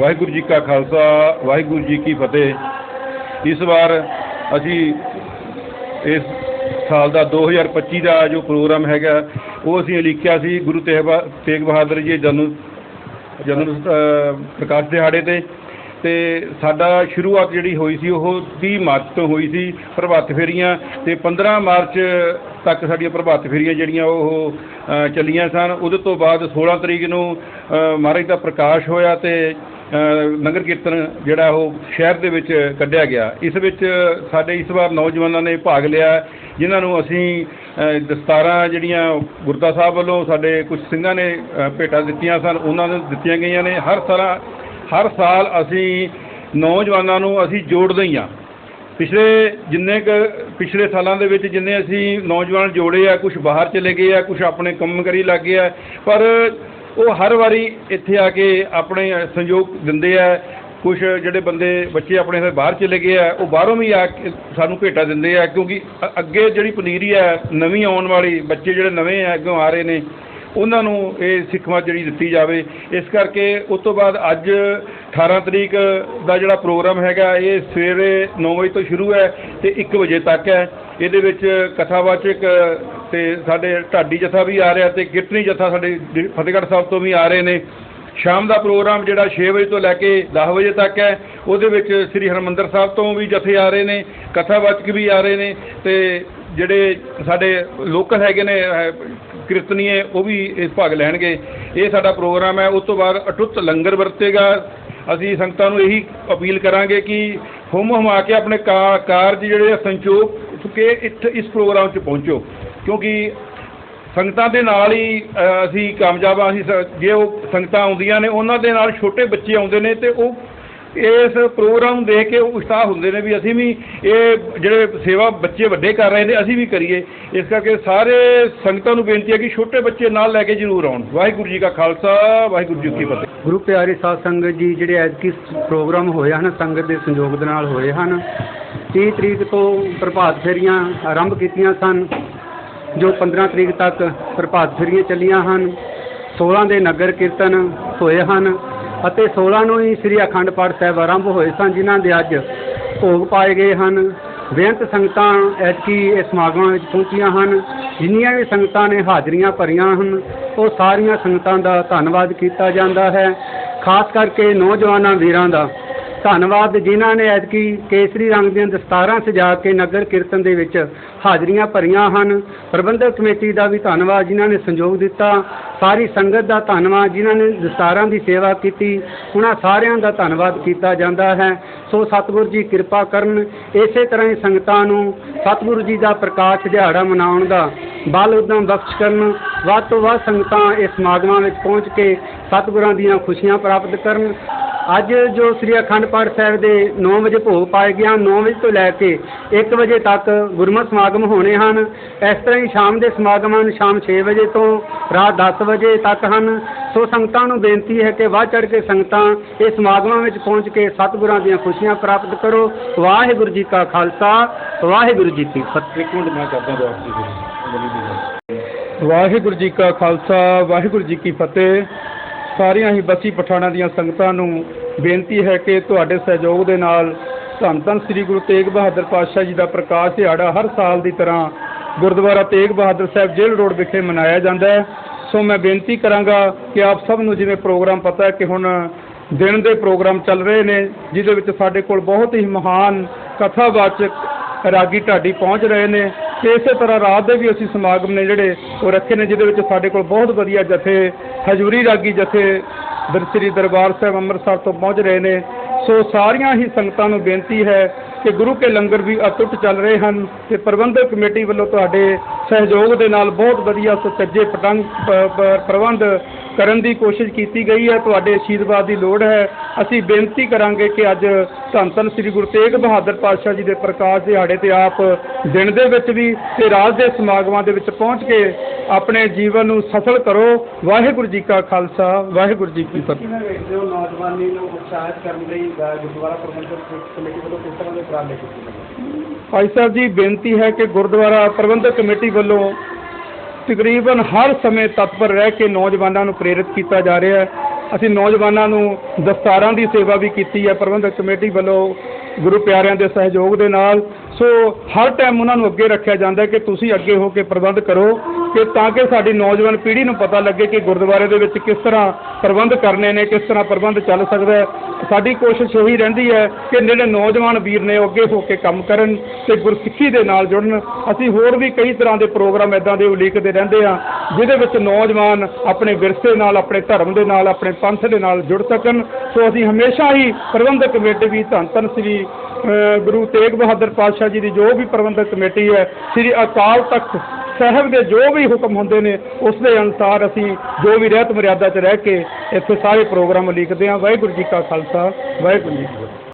ਵਾਹਿਗੁਰੂ ਜੀ ਕਾ ਖਾਲਸਾ, ਵਾਹਿਗੁਰੂ ਜੀ ਕੀ ਫਤਿਹ। ਇਸ ਵਾਰ ਅਸੀਂ ਇਸ ਸਾਲ ਦਾ 2025 ਦਾ ਜੋ ਪ੍ਰੋਗਰਾਮ ਹੈਗਾ, ਉਹ ਅਸੀਂ ਲਿਖਿਆ ਸੀ ਗੁਰੂ ਤੇਗ ਬਹਾ- ਤੇਗ ਬਹਾਦਰ ਜੀ ਜਨਮ ਜਨਮ ਪ੍ਰਕਾਸ਼ ਦਿਹਾੜੇ ਤੇ। ਤੇ ਸਾਡਾ ਸ਼ੁਰੂਆਤ ਜਿਹੜੀ ਹੋਈ ਸੀ, ਉਹ 30 ਮਾਰਚ ਤੋਂ ਹੋਈ ਸੀ ਪ੍ਰਭਾਤ ਫੇਰੀਆਂ ਤੇ 15 ਮਾਰਚ ਤੱਕ ਸਾਡੀਆਂ ਪ੍ਰਭਾਤ ਫੇਰੀਆਂ ਜਿਹੜੀਆਂ ਉਹ ਚੱਲੀਆਂ ਸਨ। ਉਹਦੇ ਤੋਂ ਬਾਅਦ 16 ਤਰੀਕ ਨੂੰ ਮਹਾਰਾਜ ਦਾ ਪ੍ਰਕਾਸ਼ ਹੋਇਆ ਤੇ ਨਗਰ ਕੀਰਤਨ ਜਿਹੜਾ ਉਹ ਸ਼ਹਿਰ ਦੇ ਵਿੱਚ ਕੱਢਿਆ ਗਿਆ। ਇਸ ਵਿੱਚ ਸਾਡੇ ਇਸ ਵਾਰ ਨੌਜਵਾਨਾਂ ਨੇ ਭਾਗ ਲਿਆ। ਜਿਨ੍ਹਾਂ ਨੂੰ ਅਸੀਂ ਦਸਤਾਰਾਂ ਜਿਹੜੀਆਂ ਗੁਰਦਾ ਸਾਹਿਬ ਵੱਲੋਂ ਸਾਡੇ ਕੁਝ ਸਿੰਘਾਂ ਨੇ ਅ, ਭੇਟਾਂ ਦਿੱਤੀਆਂ ਸਨ ਉਹਨਾਂ ਨੂੰ ਦਿੱਤੀਆਂ ਗਈਆਂ ਨੇ। ਹਰ ਸਾਲ ਹਰ ਸਾਲ ਅਸੀਂ ਨੌਜਵਾਨਾਂ ਨੂੰ ਅਸੀਂ ਜੋੜਦੇ ਹੀ ਹਾਂ। ਪਿਛਲੇ ਜਿੰਨੇ ਕ ਪਿਛਲੇ ਸਾਲਾਂ ਦੇ ਵਿੱਚ ਜਿੰਨੇ ਅਸੀਂ ਨੌਜਵਾਨ ਜੋੜੇ ਆ ਕੁਝ ਬਾਹਰ ਚਲੇ ਗਏ ਆ ਕੁਝ ਆਪਣੇ ਕੰਮ ਕਰੀ ਲੱਗ ਗਏ ਆ ਪਰ ਉਹ ਹਰ ਵਾਰੀ ਇੱਥੇ ਆ ਕੇ ਆਪਣੇ ਸੰਯੋਗ ਦਿੰਦੇ ਆ। ਕੁਝ ਜਿਹੜੇ ਬੰਦੇ, ਬੱਚੇ ਆਪਣੇ ਫਿਰ ਬਾਹਰ ਚਲੇ ਗਏ ਆ, ਉਹ ਬਾਹਰੋਂ ਵੀ ਆ ਕੇ ਸਾਨੂੰ ਭੇਟਾ ਦਿੰਦੇ ਆ, ਕਿਉਂਕਿ ਅੱਗੇ ਜਿਹੜੀ ਪਨੀਰੀ ਆ, ਨਵੀਂ ਆਉਣ ਵਾਲੀ, ਬੱਚੇ ਜਿਹੜੇ ਨਵੇਂ ਆ, ਅੱਗੋਂ ਆ ਰਹੇ ਨੇ, ਉਹਨਾਂ ਨੂੰ ਇਹ ਸਿੱਖਵਾ ਜਿਹੜੀ ਦਿੱਤੀ ਜਾਵੇ। ਇਸ ਕਰਕੇ ਉਸ ਤੋਂ ਬਾਅਦ ਅੱਜ 18 ਤਰੀਕ ਦਾ ਜਿਹੜਾ ਪ੍ਰੋਗਰਾਮ ਹੈਗਾ, ਇਹ ਸਵੇਰੇ 9 ਵਜੇ ਤੋਂ ਸ਼ੁਰੂ ਹੈ ਤੇ 1 ਵਜੇ ਤੱਕ ਹੈ। ਇਹਦੇ ਵਿੱਚ ਕਥਾਵਾਚਕ ਤੇ ਸਾਡੇ ਢਾਡੀ ਜਥਾ ਵੀ ਆ ਰਿਹਾ ਤੇ ਕੀਰਤਨੀ ਜਥਾ ਸਾਡੇ ਡ- ਫਤਿਹਗੜ੍ਹ ਸਾਹਿਬ ਤੋਂ ਵੀ ਆ ਰਹੇ ਨੇ। ਸ਼ਾਮ ਦਾ ਪ੍ਰੋਗਰਾਮ ਜਿਹੜਾ 6 ਵਜੇ ਤੋਂ ਲੈ ਕੇ 10 ਵਜੇ ਤੱਕ ਹੈ, ਉਹਦੇ ਵਿੱਚ ਸ੍ਰੀ ਹਰਮੰਦਰ ਸਾਹਿਬ ਤੋਂ ਵੀ ਜਥੇ ਆ ਰਹੇ ਨੇ, ਕਥਾਵਾਚਕ ਵੀ ਆ ਰਹੇ ਨੇ ਤੇ ਜਿਹੜੇ ਸਾਡੇ ਲੋਕਲ ਹੈਗੇ ਨੇ ਕੀਰਤਨੀਏ, ਉਹ ਵੀ ਇਸ ਭਾਗ ਲੈਣਗੇ। ਇਹ ਸਾਡਾ ਪ੍ਰੋਗਰਾਮ ਹੈ, ਉਸ ਤੋਂ ਬਾਅਦ ਅਟੁੱਟ ਲੰਗਰ ਵਰਤੇਗਾ। ਅਸੀਂ ਸੰਗਤਾਂ ਨੂੰ ਇਹੀ ਅਪੀਲ ਕਰਾਂਗੇ ਕਿ ਹੁਮ ਹੁਮਾ ਕੇ ਆਪਣੇ ਕਾ- ਕਾਰਜ ਜਿਹੜੇ ਆ ਸੰਚੋਕ ਕੇ ਇੱਥੇ ਇਸ ਪ੍ਰੋਗਰਾਮ 'ਚ ਪਹੁੰਚੋ। ਕਿਉਂਕਿ ਸੰਗਤਾਂ ਦੇ ਨਾਲ ਹੀ ਅਸੀਂ ਕਾਮਯਾਬ ਹਾਂ ਅਸੀਂ ਜੇ ਉਹ ਸੰਗਤਾਂ ਆਉਂਦੀਆਂ ਨੇ, ਉਹਨਾਂ ਦੇ ਨਾਲ ਛੋਟੇ ਬੱਚੇ ਆਉਂਦੇ ਨੇ ਤੇ ਉਹ ਇਸ ਪ੍ਰੋਗਰਾਮ ਨੂੰ ਦੇਖ ਕੇ ਉਤਸ਼ਾਹ ਹੁੰਦੇ ਨੇ ਵੀ ਅਸੀਂ ਵੀ ਇਹ ਜਿਹੜੇ ਸੇਵਾ ਬੱਚੇ ਵੱਡੇ ਕਰ ਰਹੇ ਨੇ, ਅਸੀਂ ਵੀ ਕਰੀਏ। ਇਸ ਕਰਕੇ ਸਾਰੇ ਸੰਗਤਾਂ ਨੂੰ ਬੇਨਤੀ ਹੈ ਕਿ ਛੋਟੇ ਬੱਚੇ ਨਾਲ ਲੈ ਕੇ ਜ਼ਰੂਰ ਆਉਣ। ਵਾਹਿਗੁਰੂ ਜੀ ਕਾ ਖਾਲਸਾ, ਵਾਹਿਗੁਰੂ ਜੀ ਕੀ ਫਤਿਹ। ਗੁਰੂ ਪਿਆਰੇ ਸਾਧ ਸੰਗਤ ਜੀ, ਜਿਹੜੇ ਐਤਕੀ ਪ੍ਰੋਗਰਾਮ ਹੋਏ ਹਨ, ਸੰਗਤ ਦੇ ਸੰਯੋਗ ਦੇ ਨਾਲ ਹੋਏ ਹਨ 30 ਤਰੀਕ ਤੋਂ ਪ੍ਰਭਾਤ ਫੇਰੀਆਂ ਆਰੰਭ ਕੀਤੀਆਂ ਸਨ। ਜੋ 15 ਤਰੀਕ ਤੱਕ ਪ੍ਰਭਾਤ ਫੇਰੀਆਂ ਚੱਲੀਆਂ ਹਨ 16 ਦੇ ਨਗਰ ਕੀਰਤਨ ਹੋਏ ਹਨ ਅਤੇ 16 ਨੂੰ ਹੀ ਸ੍ਰੀ ਅਖੰਡ ਪਾਠ ਸਾਹਿਬ ਆਰੰਭ ਹੋਏ ਸਨ, ਜਿਨ੍ਹਾਂ ਦੇ ਅੱਜ ਭੋਗ ਪਾਏ ਗਏ ਹਨ। ਬੇਅੰਤ ਸੰਗਤਾਂ ਐਤਕੀ ਇਸ ਸਮਾਗਮਾਂ ਵਿੱਚ ਪਹੁੰਚੀਆਂ ਹਨ, ਜਿੰਨੀਆਂ ਵੀ ਸੰਗਤਾਂ ਨੇ ਹਾਜ਼ਰੀਆਂ ਭਰੀਆਂ ਹਨ, ਉਹ ਸਾਰੀਆਂ ਸੰਗਤਾਂ ਦਾ ਧੰਨਵਾਦ ਕੀਤਾ ਜਾਂਦਾ ਹੈ, ਖਾਸ ਕਰਕੇ ਨੌਜਵਾਨਾਂ ਵੀਰਾਂ ਦਾ। ਧੰਨਵਾਦ ਜਿਨ੍ਹਾਂ ਨੇ ਐਤਕੀ ਕੇਸਰੀ ਰੰਗ ਦੀਆਂ ਦਸਤਾਰਾਂ ਸਜਾ ਕੇ ਨਗਰ ਕੀਰਤਨ ਦੇ ਵਿੱਚ ਹਾਜ਼ਰੀਆਂ ਭਰੀਆਂ ਹਨ। ਪ੍ਰਬੰਧਕ ਕਮੇਟੀ ਦਾ ਵੀ ਧੰਨਵਾਦ ਜਿਨ੍ਹਾਂ ਨੇ ਸੰਯੋਗ ਦਿੱਤਾ। ਸਾਰੀ ਸੰਗਤ ਦਾ ਧੰਨਵਾਦ ਜਿਨ੍ਹਾਂ ਨੇ ਦਸਤਾਰਾਂ ਦੀ ਸੇਵਾ ਕੀਤੀ। ਉਹਨਾਂ ਸਾਰਿਆਂ ਦਾ ਧੰਨਵਾਦ ਕੀਤਾ ਜਾਂਦਾ ਹੈ। ਸੋ ਸਤਿਗੁਰੂ ਜੀ ਕਿਰਪਾ ਕਰਨ। ਇਸੇ ਤਰ੍ਹਾਂ ਹੀ ਸੰਗਤਾਂ ਨੂੰ ਸਤਿਗੁਰੂ ਜੀ ਦਾ ਪ੍ਰਕਾਸ਼ ਦਿਹਾੜਾ ਮਨਾਉਣ ਦਾ ਬਲ ਉਦਮ ਬਖਸ਼ ਕਰਨ। ਵੱਧ ਤੋਂ ਵੱਧ ਸੰਗਤਾਂ ਇਸ ਸਮਾਗਮਾਂ ਵਿੱਚ ਪਹੁੰਚ ਕੇ ਸਤਿਗੁਰਾਂ ਦੀਆਂ ਖੁਸ਼ੀਆਂ ਪ੍ਰਾਪਤ ਕਰਨ। ਅੱਜ ਜੋ ਸ੍ਰੀ ਅਖੰਡ ਪਾਠ ਸਾਹਿਬ ਦੇ 9 ਵਜੇ ਭੋਗ ਪਾਏ ਗਿਆ 9 ਵਜੇ ਤੋਂ ਲੈ ਕੇ 1 ਵਜੇ ਤੱਕ ਗੁਰਮਤਿ ਸਮਾਗਮ ਹੋਣੇ ਹਨ। ਇਸ ਤਰ੍ਹਾਂ ਹੀ ਸ਼ਾਮ ਦੇ ਸਮਾਗਮ ਹਨ ਸ਼ਾਮ 6 ਵਜੇ ਤੋਂ ਰਾਤ 10 ਵਜੇ ਤੱਕ ਹਨ। ਸੋ ਸੰਗਤਾਂ ਨੂੰ ਬੇਨਤੀ ਹੈ ਕਿ ਵੱਧ ਚੜ੍ਹ ਕੇ ਸੰਗਤਾਂ ਇਹ ਸਮਾਗਮਾਂ ਵਿੱਚ ਪਹੁੰਚ ਕੇ ਸਤਿਗੁਰਾਂ ਦੀਆਂ ਖੁਸ਼ੀਆਂ ਪ੍ਰਾਪਤ ਕਰੋ। ਵਾਹਿਗੁਰੂ ਜੀ ਕਾ ਖਾਲਸਾ ਵਾਹਿਗੁਰੂ ਜੀ ਕੀ ਫਤਿਹ। ਇੱਕ ਮਿੰਟ ਮੈਂ ਕਰਦਾ ਦੁਆਰਤੀ ਵਾਹਿਗੁਰੂ ਜੀ ਕਾ ਖਾਲਸਾ ਵਾਹਿਗੁਰੂ ਜੀ ਕੀ ਫਤਿਹ। ਸਾਰੀਆਂ ਹੀ ਬੱਸੀ ਪਠਾਣਾ ਦੀਆਂ ਸੰਗਤਾਂ ਨੂੰ ਬੇਨਤੀ ਹੈ ਕਿ ਤੁਹਾਡੇ ਸਹਿਯੋਗ ਦੇ ਨਾਲ ਧੰਨ ਧੰਨ ਸ੍ਰੀ ਗੁਰੂ ਤੇਗ ਬਹਾਦਰ ਪਾਤਸ਼ਾਹ ਜੀ ਦਾ ਪ੍ਰਕਾਸ਼ ਦਿਹਾੜਾ ਹਰ ਸਾਲ ਦੀ ਤਰ੍ਹਾਂ ਗੁਰਦੁਆਰਾ ਤੇਗ ਬਹਾਦਰ ਸਾਹਿਬ ਜੇਲ੍ਹ ਰੋਡ ਵਿਖੇ ਮਨਾਇਆ ਜਾਂਦਾ ਹੈ। ਸੋ ਮੈਂ ਬੇਨਤੀ ਕਰਾਂਗਾ ਕਿ ਆਪ ਸਭ ਨੂੰ ਜਿਵੇਂ ਪ੍ਰੋਗਰਾਮ ਪਤਾ ਹੈ ਕਿ ਹੁਣ ਦਿਨ ਦੇ ਪ੍ਰੋਗਰਾਮ ਚੱਲ ਰਹੇ ਨੇ, ਜਿਹਦੇ ਵਿੱਚ ਸਾਡੇ ਕੋਲ ਬਹੁਤ ਹੀ ਮਹਾਨ ਕਥਾਵਾਚਕ ਰਾਗੀ ਢਾਡੀ ਪਹੁੰਚ ਰਹੇ ਨੇ। ਤੇ ਇਸੇ ਤਰ੍ਹਾਂ ਰਾਤ ਦੇ ਵੀ ਅਸੀਂ ਸਮਾਗਮ ਨੇ ਜਿਹੜੇ ਉਹ ਰੱਖੇ ਨੇ, ਜਿਹਦੇ ਵਿੱਚ ਸਾਡੇ ਕੋਲ ਬਹੁਤ ਵਧੀਆ ਜਥੇ ਹਜੂਰੀ ਰਾਗੀ ਜਥੇ ਸ੍ਰੀ ਦਰਬਾਰ ਸਾਹਿਬ ਅੰਮ੍ਰਿਤਸਰ ਤੋਂ ਪਹੁੰਚ ਰਹੇ ਨੇ। ਸੋ ਸਾਰੀਆਂ ਹੀ ਸੰਗਤਾਂ ਨੂੰ ਬੇਨਤੀ ਹੈ ਕਿ ਗੁਰੂ ਕੇ ਲੰਗਰ ਵੀ ਅਟੁੱਟ ਚੱਲ ਰਹੇ ਹਨ ਤੇ ਪ੍ਰਬੰਧਕ ਕਮੇਟੀ ਵੱਲੋਂ ਤੁਹਾਡੇ ਸਹਿਯੋਗ ਦੇ ਨਾਲ ਬਹੁਤ ਵਧੀਆ ਸੁਚੱਜੇ ਪਟੰਗ ਪ੍ਰਬੰਧ ਕਰਨ ਦੀ ਕੋਸ਼ਿਸ਼ ਕੀਤੀ ਗਈ ਹੈ ਤੁਹਾਡੇ ਆਸ਼ੀਰਵਾਦ ਦੀ ਲੋੜ ਹੈ। ਅਸੀਂ ਬੇਨਤੀ ਕਰਾਂਗੇ ਕਿ ਅੱਜ ਧੰਨ ਧੰਨ ਸ੍ਰੀ ਗੁਰੂ ਤੇਗ ਬਹਾਦਰ ਪਾਤਸ਼ਾਹ ਜੀ ਦੇ ਪ੍ਰਕਾਸ਼ ਦਿਹਾੜੇ ਤੇ ਆਪ ਦਿਨ ਦੇ ਵਿੱਚ ਵੀ ਤੇ ਰਾਤ ਦੇ ਸਮਾਗਮਾਂ ਦੇ ਵਿੱਚ ਪਹੁੰਚ ਕੇ ਆਪਣੇ ਜੀਵਨ ਨੂੰ ਸਫਲ ਕਰੋ। ਵਾਹਿਗੁਰੂ ਜੀ ਕਾ ਖਾਲਸਾ ਵਾਹਿਗੁਰੂ ਜੀ ਕੀ ਫਤਿਹ। ਕਿਵੇਂ ਵੇਖਦੇ ਹੋ ਨੌਜਵਾਨੀ ਨੂੰ ਉਤਸ਼ਾਹਿਤ ਕਰਨ ਲਈ ਗੁਰਦੁਆਰਾ ਪ੍ਰਬੰਧਕ ਕਮੇਟੀ ਵੱਲੋਂ ਕਿਸ ਤਰ੍ਹਾਂ ਦੇ ਉਪਰਾਲੇ ਕੀਤੇ ਗਏ ਭਾਈ ਸਾਹਿਬ ਜੀ ਬੇਨਤੀ ਹੈ ਕਿ ਗੁਰਦੁਆਰਾ ਪ੍ਰਬੰਧਕ ਕਮੇਟੀ ਵੱਲੋਂ ਤਕਰੀਬਨ ਹਰ ਸਮੇਂ ਤਤਪਰ ਰਹਿ ਕੇ ਨੌਜਵਾਨਾਂ ਨੂੰ ਪ੍ਰੇਰਿਤ ਕੀਤਾ ਜਾ ਰਿਹਾ ਹੈ। ਅਸੀਂ ਨੌਜਵਾਨਾਂ ਨੂੰ ਦਸਤਾਰਾਂ ਦੀ ਸੇਵਾ ਵੀ ਕੀਤੀ ਹੈ। ਪ੍ਰਬੰਧਕ ਕਮੇਟੀ ਵੱਲੋਂ ਗੁਰੂ ਪਿਆਰਿਆਂ ਦੇ ਸਹਿਯੋਗ ਦੇ ਨਾਲ। ਸੋ ਹਰ ਟਾਈਮ ਉਹਨਾਂ ਨੂੰ ਅੱਗੇ ਰੱਖਿਆ ਜਾਂਦਾ ਕਿ ਤੁਸੀਂ ਅੱਗੇ ਹੋ ਕੇ ਪ੍ਰਬੰਧ ਕਰੋ ਕਿ ਤਾਂ ਕਿ ਸਾਡੀ ਨੌਜਵਾਨ ਪੀੜ੍ਹੀ ਨੂੰ ਪਤਾ ਲੱਗੇ ਕਿ ਗੁਰਦੁਆਰੇ ਦੇ ਵਿੱਚ ਕਿਸ ਤਰ੍ਹਾਂ ਪ੍ਰਬੰਧ ਕਰਨੇ ਨੇ, ਕਿਸ ਤਰ੍ਹਾਂ ਪ੍ਰਬੰਧ ਚੱਲ ਸਕਦਾ ਹੈ। ਸਾਡੀ ਕੋਸ਼ਿਸ਼ ਇਹੀ ਰਹਿੰਦੀ ਹੈ ਕਿ ਜਿਹੜੇ ਨੌਜਵਾਨ ਵੀਰ ਨੇ ਉਹ ਅੱਗੇ ਹੋ ਕੇ ਕੰਮ ਕਰਨ ਤੇ ਗੁਰਸਿੱਖੀ ਦੇ ਨਾਲ ਜੁੜਨ। ਅਸੀਂ ਹੋਰ ਵੀ ਕਈ ਤਰ੍ਹਾਂ ਦੇ ਪ੍ਰੋਗਰਾਮ ਇਦਾਂ ਦੇ ਉਲੀਕਦੇ ਰਹਿੰਦੇ ਆ ਜਿਹਦੇ ਵਿੱਚ ਨੌਜਵਾਨ ਆਪਣੇ ਵਿਰਸੇ ਨਾਲ, ਆਪਣੇ ਧਰਮ ਦੇ ਨਾਲ, ਆਪਣੇ ਪੰਥ ਦੇ ਨਾਲ ਜੁੜ ਸਕਣ। ਸੋ ਅਸੀਂ ਹਮੇਸ਼ਾ ਹੀ ਪ੍ਰਬੰਧਕ ਕਮੇਟੀ ਵੀ ਧੰਨ ਧੰਨ ਸ੍ਰੀ ਗੁਰੂ ਤੇਗ ਬਹਾਦਰ ਪਾਤਸ਼ਾਹ ਜੀ ਦੀ ਜੋ ਵੀ ਪ੍ਰਬੰਧਕ ਕਮੇਟੀ ਹੈ, ਸ੍ਰੀ ਅਕਾਲ ਤਖਤ ਸਾਹਿਬ ਦੇ ਜੋ ਵੀ ਹੁਕਮ ਹੁੰਦੇ ਨੇ, ਉਸ ਦੇ ਅਨੁਸਾਰ ਅਸੀਂ ਜੋ ਵੀ ਰਹਿਤ ਮਰਿਆਦਾ 'ਚ ਰਹਿ ਕੇ ਇੱਥੇ ਸਾਰੇ ਪ੍ਰੋਗਰਾਮ ਉਲੀਕਦੇ ਹਾਂ ਵਾਹਿਗੁਰੂ ਜੀ ਕਾ ਖਾਲਸਾ ਵਾਹਿਗੁਰੂ ਜੀ ਕੀ ਫਤਿਹ।